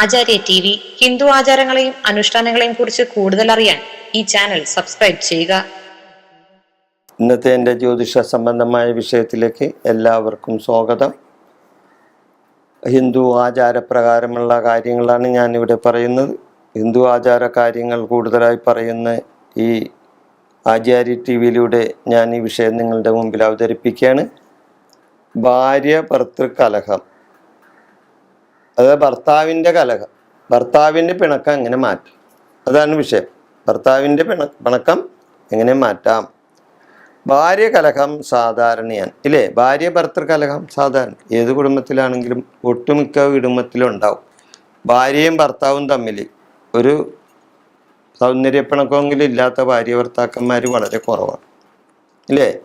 ആചാര്യ T V Hindu ആചാരങ്ങളെയും അനുഷ്ഠാനങ്ങളെയും കുറിച്ച് കൂടുതൽ അറിയാൻ ഈ ചാനൽ സബ്സ്ക്രൈബ് ചെയ്യുക. ഇന്നത്തെ എന്റെ ജ്യോതിഷ സംബന്ധമായ വിഷയത്തിലേക്ക് എല്ലാവർക്കും സ്വാഗതം. ഹിന്ദു ആചാരപ്രകാരമുള്ള കാര്യങ്ങളാണ് ഞാനിവിടെ പറയുന്നത്. ഹിന്ദു ആചാര കാര്യങ്ങൾ കൂടുതലായി പറയുന്ന ഈ ആചാര്യ ടി വിയിലൂടെ ഞാൻ ഈ വിഷയം നിങ്ങളുടെ മുമ്പിൽ അവതരിപ്പിക്കുകയാണ്. ഭാര്യ ഭർത്തൃ അതായത് ഭർത്താവിന്റെ കലഹം. ഭർത്താവിന്റെ പിണക്കം എങ്ങനെ മാറ്റാം? അതാണ് വിഷയം. ഭർത്താവിന്റെ പിണ പിണക്കം എങ്ങനെ മാറ്റാം? ഭാര്യ കലഹം സാധാരണയാണ് ഇല്ലേ? ഭാര്യ ഭർത്തൃ കലഹം സാധാരണ. ഏത് കുടുംബത്തിലാണെങ്കിലും ഒട്ടുമിക്ക കുടുംബത്തിലും ഉണ്ടാവും. ഭാര്യയും ഭർത്താവും തമ്മിൽ ഒരു സൗന്ദര്യപ്പിണക്കമെങ്കിലും ഇല്ലാത്ത ഭാര്യ ഭർത്താക്കന്മാർ വളരെ കുറവാണ്. ഇല്ലേ?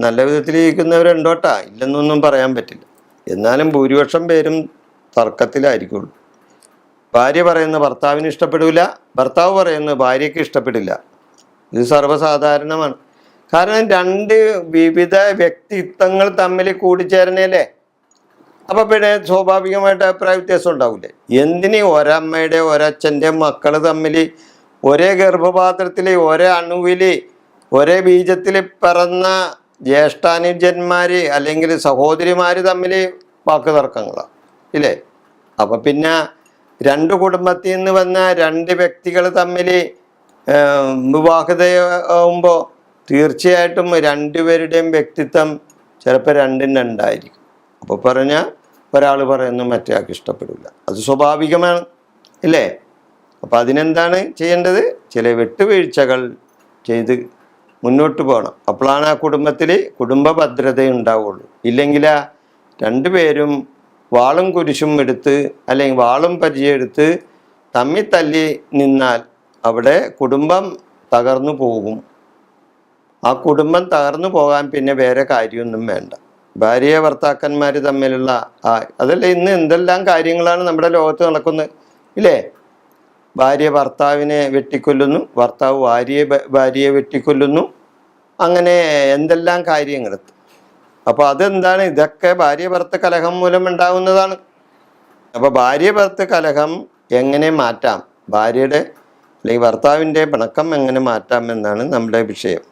നല്ല വിധത്തിൽ ജീവിക്കുന്നവരുണ്ടോട്ടാ ഇല്ലെന്നൊന്നും പറയാൻ പറ്റില്ല. എന്നാലും ഭൂരിപക്ഷം പേരും തർക്കത്തിലായിരിക്കുള്ളൂ ഭാര്യ പറയുന്ന ഭർത്താവിന് ഇഷ്ടപ്പെടില്ല ഭർത്താവ് പറയുന്നത് ഭാര്യയ്ക്ക് ഇഷ്ടപ്പെടില്ല. ഇത് സർവസാധാരണമാണ്. കാരണം രണ്ട് വിവിധ വ്യക്തിത്വങ്ങൾ തമ്മിൽ കൂടിച്ചേരണയല്ലേ അപ്പോൾ പിന്നെ സ്വാഭാവികമായിട്ട് അഭിപ്രായ വ്യത്യാസം ഉണ്ടാവില്ലേ എന്തിന് ഒരമ്മയുടെ ഒരച്ഛന്റെ മക്കൾ തമ്മിൽ ഒരേ ഗർഭപാത്രത്തിൽ ഒരേ അണുവിൽ ഒരേ ബീജത്തിൽ പിറന്ന ജ്യേഷ്ഠാനുജന്മാർ അല്ലെങ്കിൽ സഹോദരിമാർ തമ്മിൽ വാക്ക് തർക്കങ്ങളാണ് ഇല്ലേ? അപ്പൊ പിന്നെ രണ്ട് കുടുംബത്തിൽ നിന്ന് വന്ന രണ്ട് വ്യക്തികൾ തമ്മിൽ വിവാഹിതയാകുമ്പോൾ തീർച്ചയായിട്ടും രണ്ടുപേരുടെയും വ്യക്തിത്വം ചിലപ്പോൾ രണ്ടും രണ്ടായിരിക്കും. അപ്പോൾ പറഞ്ഞാൽ ഒരാൾ പറയുന്നു മറ്റേ ആൾക്ക് ഇഷ്ടപ്പെടില്ല. അത് സ്വാഭാവികമാണ് ഇല്ലേ? അപ്പം അതിനെന്താണ് ചെയ്യേണ്ടത്? ചില വിട്ടുവീഴ്ചകൾ ചെയ്ത് മുന്നോട്ട് പോകണം അപ്പോഴാണ് ആ കുടുംബത്തിൽ കുടുംബ ഭദ്രത ഉണ്ടാവുള്ളൂ ഇല്ലെങ്കിൽ രണ്ടുപേരും വാളും കുരിശും എടുത്ത് അല്ലെങ്കിൽ വാളും പരിചയെടുത്ത് തമ്മി തല്ലി നിന്നാൽ അവിടെ കുടുംബം തകർന്നു പോകും. ആ കുടുംബം തകർന്നു പോകാൻ പിന്നെ വേറെ കാര്യമൊന്നും വേണ്ട. ഭാര്യ ഭർത്താക്കന്മാർ തമ്മിലുള്ള ആ അതല്ല ഇന്ന് എന്തെല്ലാം കാര്യങ്ങളാണ് നമ്മുടെ ലോകത്ത് നടക്കുന്നത് ഇല്ലേ? ഭാര്യ ഭർത്താവിനെ വെട്ടിക്കൊല്ലുന്നു ഭർത്താവ് ഭാര്യയെ ഭാര്യയെ വെട്ടിക്കൊല്ലുന്നു. അങ്ങനെ എന്തെല്ലാം കാര്യങ്ങൾ? അപ്പോൾ അതെന്താണ്? ഇതൊക്കെ ഭാര്യ ഭർത്ത കലഹം മൂലം ഉണ്ടാകുന്നതാണ് അപ്പോൾ ഭാര്യ ഭർത്ത കലഹം എങ്ങനെ മാറ്റാം? ഭാര്യയുടെ അല്ലെങ്കിൽ ഭർത്താവിന്റെ പിണക്കം എങ്ങനെ മാറ്റാം എന്നാണ് നമ്മുടെ വിഷയം.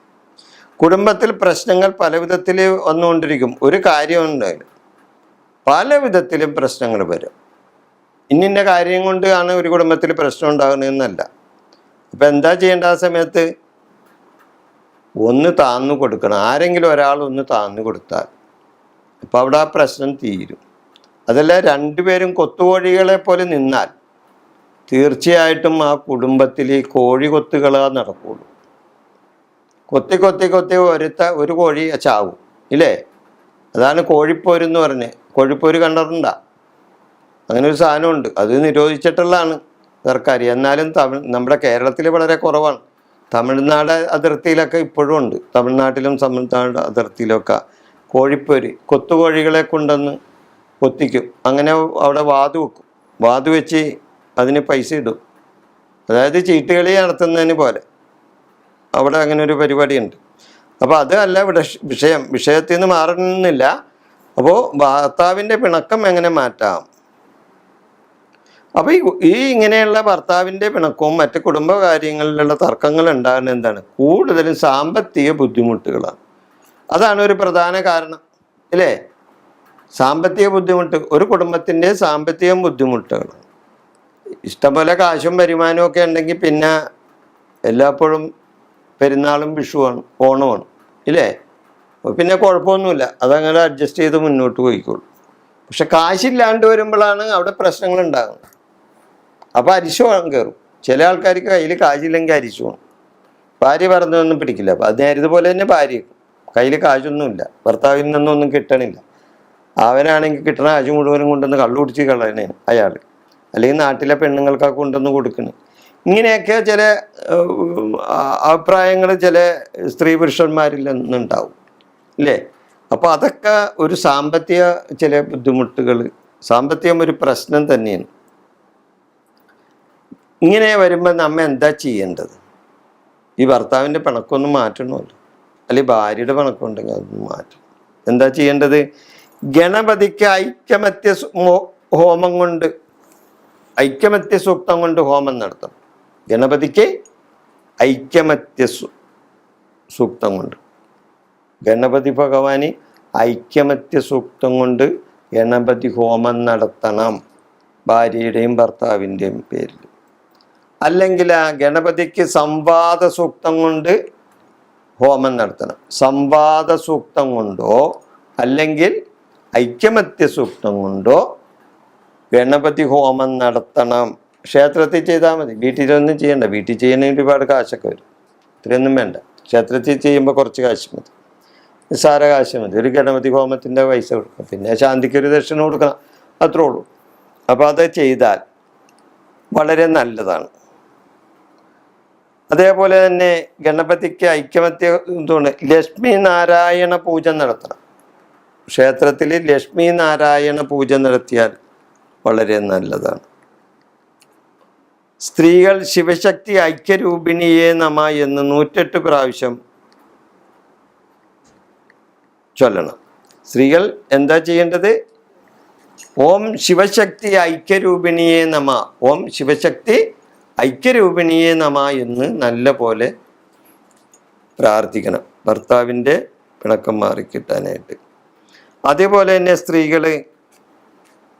കുടുംബത്തിൽ പ്രശ്നങ്ങൾ പല വിധത്തിൽ വന്നുകൊണ്ടിരിക്കും. ഒരു കാര്യമുണ്ട് പല വിധത്തിലും പ്രശ്നങ്ങൾ വരും. ഇന്നിന്റെ കാര്യം കൊണ്ടാണ് ഒരു കുടുംബത്തിൽ പ്രശ്നം ഉണ്ടാകുന്നതെന്നല്ല. അപ്പം എന്താ ചെയ്യേണ്ട ആ സമയത്ത്? ഒന്ന് താന്നു കൊടുക്കണം. ആരെങ്കിലും ഒരാൾ ഒന്ന് താന്നു കൊടുത്താൽ അപ്പോൾ അവിടെ ആ പ്രശ്നം തീരും. അതല്ല രണ്ടുപേരും കൊത്തുകോഴികളെ പോലെ നിന്നാൽ തീർച്ചയായിട്ടും ആ കുടുംബത്തിൽ ഈ കോഴി കൊത്തുകളാ നടക്കുള്ളൂ. കൊത്തി കൊത്തി കൊത്തി ഒരുത്ത ഒരു കോഴി ചാവും ഇല്ലേ? അതാണ് കോഴിപ്പോര് എന്ന് പറഞ്ഞ്. കോഴിപ്പോര് കണ്ടിട്ടുണ്ടാ? അങ്ങനെ ഒരു സാധനമുണ്ട്. അത് നിരോധിച്ചിട്ടുള്ളതാണ്. സർക്കാർ എന്നാലും തമിഴ് നമ്മുടെ കേരളത്തിൽ വളരെ കുറവാണ്. തമിഴ്നാട് അതിർത്തിയിലൊക്കെ ഇപ്പോഴും ഉണ്ട്. തമിഴ്നാട്ടിലും തമിഴ്നാട് അതിർത്തിയിലൊക്കെ. കോഴിപ്പോര് കൊത്തുകോഴികളെ കൊണ്ടുവന്ന് കൊത്തിക്കും. അങ്ങനെ അവിടെ വാതു വെക്കും. വാതു വെച്ച് അതിന് പൈസ ഇടും. അതായത് ചീട്ടുകളി നടത്തുന്നതിന് പോലെ. അവിടെ അങ്ങനെ ഒരു പരിപാടിയുണ്ട്. അപ്പോൾ അത് അല്ല ഇവിടെ വിഷയം. വിഷയത്തിൽ നിന്ന് മാറുന്നില്ല അപ്പോൾ ഭർത്താവിന്റെ പിണക്കം എങ്ങനെ മാറ്റാം? അപ്പോൾ ഈ ഇങ്ങനെയുള്ള ഭർത്താവിന്റെ പിണക്കവും മറ്റ് കുടുംബ കാര്യങ്ങളിലുള്ള തർക്കങ്ങൾ ഉണ്ടാകുന്ന എന്താണ്? കൂടുതലും സാമ്പത്തിക ബുദ്ധിമുട്ടുകളാണ്. അതാണ് ഒരു പ്രധാന കാരണം ഇല്ലേ സാമ്പത്തിക ബുദ്ധിമുട്ട് ഒരു കുടുംബത്തിന്റെ സാമ്പത്തിക ബുദ്ധിമുട്ടുകൾ ഇഷ്ടംപോലെ കാശും വരുമാനവും ഒക്കെ ഉണ്ടെങ്കിൽ പിന്നെ എല്ലാപ്പോഴും പെരുന്നാളും വിഷുവാണ് ഓണമാണ് ഇല്ലേ? പിന്നെ കുഴപ്പമൊന്നുമില്ല അതങ്ങനെ അഡ്ജസ്റ്റ് ചെയ്ത് മുന്നോട്ട് പോയിക്കോളൂ. പക്ഷെ കാശില്ലാണ്ട് വരുമ്പോഴാണ് അവിടെ പ്രശ്നങ്ങൾ ഉണ്ടാകുന്നത്. അപ്പോൾ അരിശു കയറും ചില ആൾക്കാർക്ക് കയ്യിൽ കാശില്ലെങ്കിൽ അരിശു വേണം. ഭാര്യ പറഞ്ഞൊന്നും പിടിക്കില്ല. അപ്പം അത് ഇതുപോലെ തന്നെ ഭാര്യ കയ്യിൽ കാശൊന്നുമില്ല. ഭർത്താവിൽ നിന്നൊന്നും കിട്ടണില്ല. അവനാണെങ്കിൽ കിട്ടണ കാശ് മുഴുവനും കൊണ്ടുവന്ന് കള്ളു കുടിച്ച് കളയണേ അയാൾ അല്ലെങ്കിൽ നാട്ടിലെ പെണ്ണുങ്ങൾക്കൊക്കെ കൊണ്ടുവന്ന് കൊടുക്കണേ. ഇങ്ങനെയൊക്കെ ചില അഭിപ്രായങ്ങൾ ചില സ്ത്രീ പുരുഷന്മാരിൽ നിന്നുണ്ടാവും. ഇല്ലേ? അപ്പോൾ അതൊക്കെ ഒരു സാമ്പത്തിക ചില ബുദ്ധിമുട്ടുകൾ സാമ്പത്തികം ഒരു പ്രശ്നം തന്നെയാണ്. ഇങ്ങനെ വരുമ്പോൾ നമ്മ എന്താ ചെയ്യേണ്ടത്? ഈ ഭർത്താവിന്റെ പിണക്കൊന്നും മാറ്റണമല്ലോ. അല്ലെ ഭാര്യയുടെ പിണക്കുണ്ടെങ്കിൽ അതൊന്നും മാറ്റണം. എന്താ ചെയ്യേണ്ടത്? ഗണപതിക്ക് ഐക്യമത്യ ഹോമം കൊണ്ട് ഐക്യമത്യ സൂക്തം കൊണ്ട് ഹോമം നടത്തണം. ഗണപതിക്ക് ഐക്യമത്യ സൂക്തം കൊണ്ട്. ഗണപതി ഭഗവാന് ഐക്യമത്യ സൂക്തം കൊണ്ട് ഗണപതി ഹോമം നടത്തണം. ഭാര്യയുടെയും ഭർത്താവിന്റെയും പേരിൽ. അല്ലെങ്കിൽ ആ ഗണപതിക്ക് സംവാദ സൂക്തം കൊണ്ട് ഹോമം നടത്തണം. സംവാദ സൂക്തം കൊണ്ടോ അല്ലെങ്കിൽ ഐക്യമത്യ സൂക്തം കൊണ്ടോ ഗണപതി ഹോമം നടത്തണം. ക്ഷേത്രത്തിൽ ചെയ്താൽ മതി. വീട്ടിലൊന്നും ചെയ്യണ്ട. വീട്ടിൽ ചെയ്യണമെങ്കിൽ ഒരുപാട് കാശൊക്കെ വരും. ഇത്രയൊന്നും വേണ്ട. ക്ഷേത്രത്തിൽ ചെയ്യുമ്പോൾ കുറച്ച് കാശ് മതി. നിസ്സാര കാശ് മതി. ഒരു ഗണപതി ഹോമത്തിന്റെ പൈസ കൊടുക്കണം. പിന്നെ ശാന്തിക്ക് ഒരു ദക്ഷിണ കൊടുക്കണം. അത്രേ ഉള്ളൂ. അപ്പോൾ അത് ചെയ്താൽ വളരെ നല്ലതാണ്. അതേപോലെ തന്നെ ഗണപതിക്ക് ഐക്യമത്യ എന്തുകൊണ്ട് ലക്ഷ്മി നാരായണ പൂജ നടത്തണം. ക്ഷേത്രത്തിൽ ലക്ഷ്മി നാരായണ പൂജ നടത്തിയാൽ വളരെ നല്ലതാണ്. സ്ത്രീകൾ ശിവശക്തി ഐക്യരൂപിണിയെ നമ എന്ന് നൂറ്റെട്ട് പ്രാവശ്യം ചൊല്ലണം. സ്ത്രീകൾ എന്താ ചെയ്യേണ്ടത്? ഓം ശിവശക്തി ഐക്യരൂപിണിയെ നമ. ഓം ശിവശക്തി ഐക്യരൂപിണിയെ നമ എന്ന് നല്ല പോലെ പ്രാർത്ഥിക്കണം. ഭർത്താവിന്റെ പിണക്കം മാറിക്കിട്ടാനായിട്ട് അതേപോലെ തന്നെ സ്ത്രീകൾ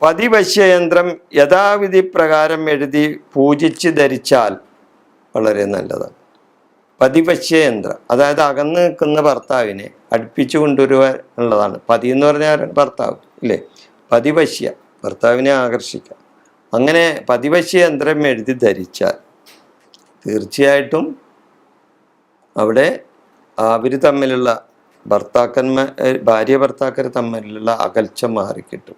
പതിവശ്യയന്ത്രം യഥാവിധി പ്രകാരം എഴുതി പൂജിച്ച് ധരിച്ചാൽ വളരെ നല്ലതാണ്. പതിവശ്യയന്ത്രം അതായത് അകന്ന് നിൽക്കുന്ന ഭർത്താവിനെ അടുപ്പിച്ചു കൊണ്ടുവരുക പതി എന്ന് പറഞ്ഞാൽ ഭർത്താവ് ഇല്ലേ പതിവശ്യ ഭർത്താവിനെ ആകർഷിക്കാം. അങ്ങനെ പതിവശ്യയന്ത്രം എഴുതി ധരിച്ചാൽ തീർച്ചയായിട്ടും അവിടെ അവർ തമ്മിലുള്ള ഭർത്താക്കന്മാർ ഭാര്യ ഭർത്താക്കർ തമ്മിലുള്ള അകൽച്ച മാറിക്കിട്ടും.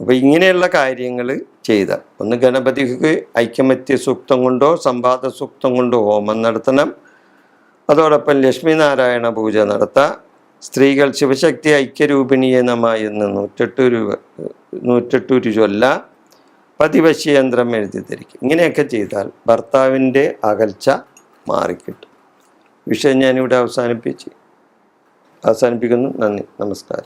അപ്പോൾ ഇങ്ങനെയുള്ള കാര്യങ്ങൾ ചെയ്ത. ഒന്ന് ഗണപതിക്ക് ഐക്യമത്യ സൂക്തം കൊണ്ടോ സംവാദ സൂക്തം കൊണ്ടോ ഹോമം നടത്തണം. അതോടൊപ്പം ലക്ഷ്മി നാരായണ പൂജ നടത്താം. സ്ത്രീകൾ ശിവശക്തി ഐക്യരൂപിണിയെ നമ എന്ന് നൂറ്റെട്ട് രൂപ നൂറ്റെട്ടൂര് ചൊല്ല പതിവശ്യയന്ത്രം എഴുതി തരിക്കും ഇങ്ങനെയൊക്കെ ചെയ്താൽ ഭർത്താവിന്റെ അകൽച്ച മാറിക്കിട്ടും. വിഷയം ഞാനിവിടെ അവസാനിപ്പിച്ച്. അവസാനിപ്പിക്കുന്നു. നന്ദി. നമസ്കാരം.